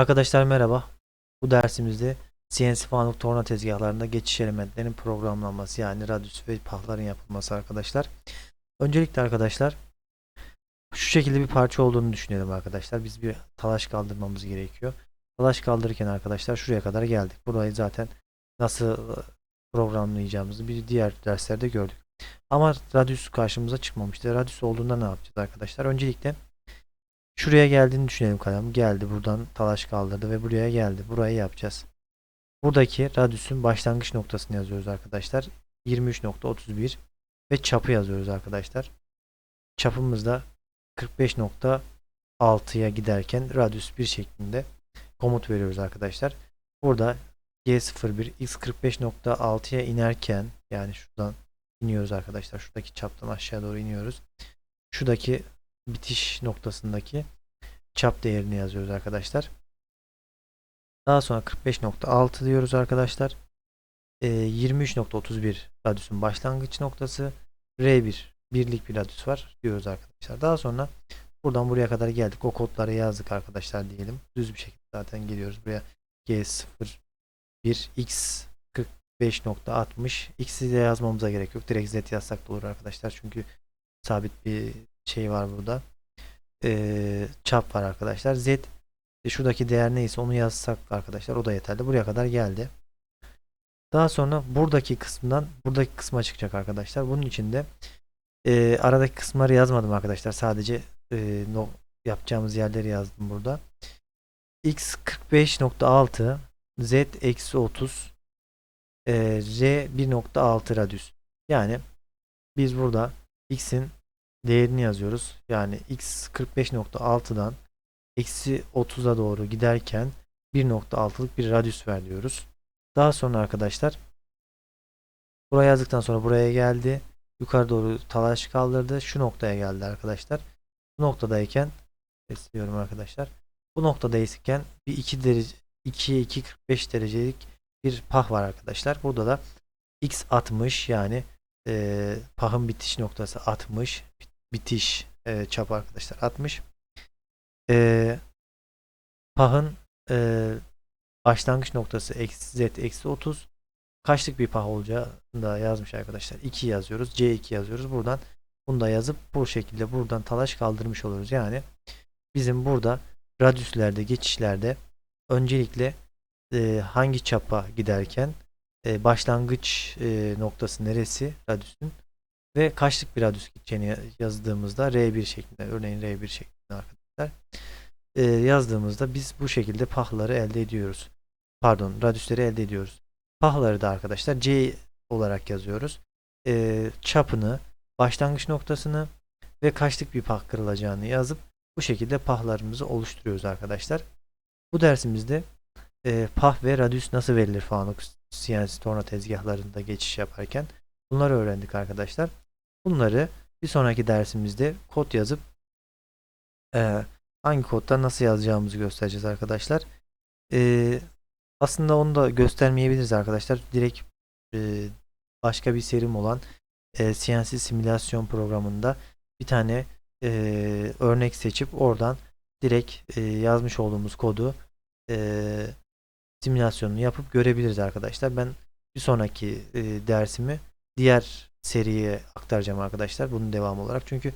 Arkadaşlar merhaba. Bu dersimizde CNC fanlık torna tezgahlarında geçiş elementlerinin programlanması yani radyüs ve pahların yapılması arkadaşlar. Öncelikle arkadaşlar şu şekilde bir parça olduğunu düşünelim arkadaşlar. Biz bir talaş kaldırmamız gerekiyor. Talaş kaldırırken arkadaşlar şuraya kadar geldik. Burayı zaten nasıl e, programlayacağımızı bir diğer derslerde gördük. Ama radyüs karşımıza çıkmamıştı. Radyüs olduğunda ne yapacağız arkadaşlar? Öncelikle Şuraya geldiğini düşünelim kalem. Geldi buradan talaş kaldırdı ve buraya geldi. Burayı yapacağız. Buradaki radyüsün başlangıç noktasını yazıyoruz arkadaşlar. 23.31 ve çapı yazıyoruz arkadaşlar. Çapımız da 45.6'ya giderken radyüs 1 şeklinde komut veriyoruz arkadaşlar. Burada G01 X45.6'ya inerken yani şuradan iniyoruz arkadaşlar. Şuradaki çaptan aşağı doğru iniyoruz. Şuradaki bitiş noktasındaki çap değerini yazıyoruz arkadaşlar. Daha sonra 45.6 diyoruz arkadaşlar. E, 23.31 radyüsün başlangıç noktası. R1 birlik bir radyüs var diyoruz arkadaşlar. Daha sonra buradan buraya kadar geldik. O kodları yazdık arkadaşlar diyelim. Düz bir şekilde zaten geliyoruz buraya. G01 X 45.60 X'i de yazmamıza gerek yok. Direkt Z yazsak da olur arkadaşlar. Çünkü sabit bir şey var burada. Ee, çap var arkadaşlar. Z şuradaki değer neyse onu yazsak arkadaşlar o da yeterli. Buraya kadar geldi. Daha sonra buradaki kısımdan buradaki kısma çıkacak arkadaşlar. Bunun için de e, aradaki kısımları yazmadım arkadaşlar. Sadece e, no, yapacağımız yerleri yazdım burada. X 45.6 Z eksi 30 e, R 1.6 radyüs. Yani biz burada X'in değerini yazıyoruz. Yani x 45.6'dan eksi 30'a doğru giderken 1.6'lık bir radyüs ver diyoruz. Daha sonra arkadaşlar buraya yazdıktan sonra buraya geldi. Yukarı doğru talaş kaldırdı. Şu noktaya geldi arkadaşlar. Bu noktadayken istiyorum arkadaşlar. Bu noktadayken bir 2 derece 2'ye 2.45 derecelik bir pah var arkadaşlar. Burada da x 60 yani e, pahın bitiş noktası 60 bitiş e, çap arkadaşlar 60 e, pahın e, başlangıç noktası eksi z eksi 30 kaçlık bir pah olacağını da yazmış arkadaşlar. 2 yazıyoruz c2 yazıyoruz. Buradan bunu da yazıp bu şekilde buradan talaş kaldırmış oluruz. Yani bizim burada radyüslerde geçişlerde öncelikle e, hangi çapa giderken e, başlangıç e, noktası neresi radyüsün ve kaçlık bir radyüs gideceğini yazdığımızda R1 şeklinde örneğin R1 şeklinde arkadaşlar e, yazdığımızda biz bu şekilde pahları elde ediyoruz. Pardon radyüsleri elde ediyoruz. Pahları da arkadaşlar C olarak yazıyoruz. E, çapını, başlangıç noktasını ve kaçlık bir pah kırılacağını yazıp bu şekilde pahlarımızı oluşturuyoruz arkadaşlar. Bu dersimizde e, pah ve radyüs nasıl verilir fanuk CNC torna tezgahlarında geçiş yaparken bunları öğrendik arkadaşlar. Bunları bir sonraki dersimizde kod yazıp e, hangi kodda nasıl yazacağımızı göstereceğiz arkadaşlar. E, aslında onu da göstermeyebiliriz arkadaşlar. Direkt e, başka bir serim olan e, CNC simülasyon programında bir tane e, örnek seçip oradan direkt e, yazmış olduğumuz kodu e, simülasyonunu yapıp görebiliriz arkadaşlar. Ben bir sonraki e, dersimi diğer seriye aktaracağım arkadaşlar. Bunun devamı olarak. Çünkü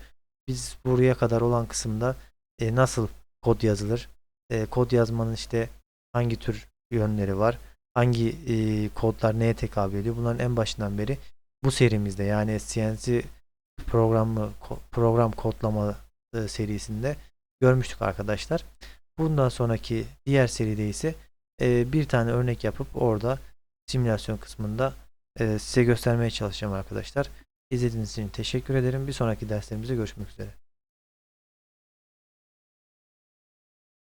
biz buraya kadar olan kısımda e, nasıl kod yazılır? E, kod yazmanın işte hangi tür yönleri var? Hangi e, kodlar neye tekabül ediyor? Bunların en başından beri bu serimizde yani CNC programı program kodlama e, serisinde görmüştük arkadaşlar. Bundan sonraki diğer seride ise e, bir tane örnek yapıp orada simülasyon kısmında size göstermeye çalışacağım arkadaşlar. İzlediğiniz için teşekkür ederim. Bir sonraki derslerimizde görüşmek üzere.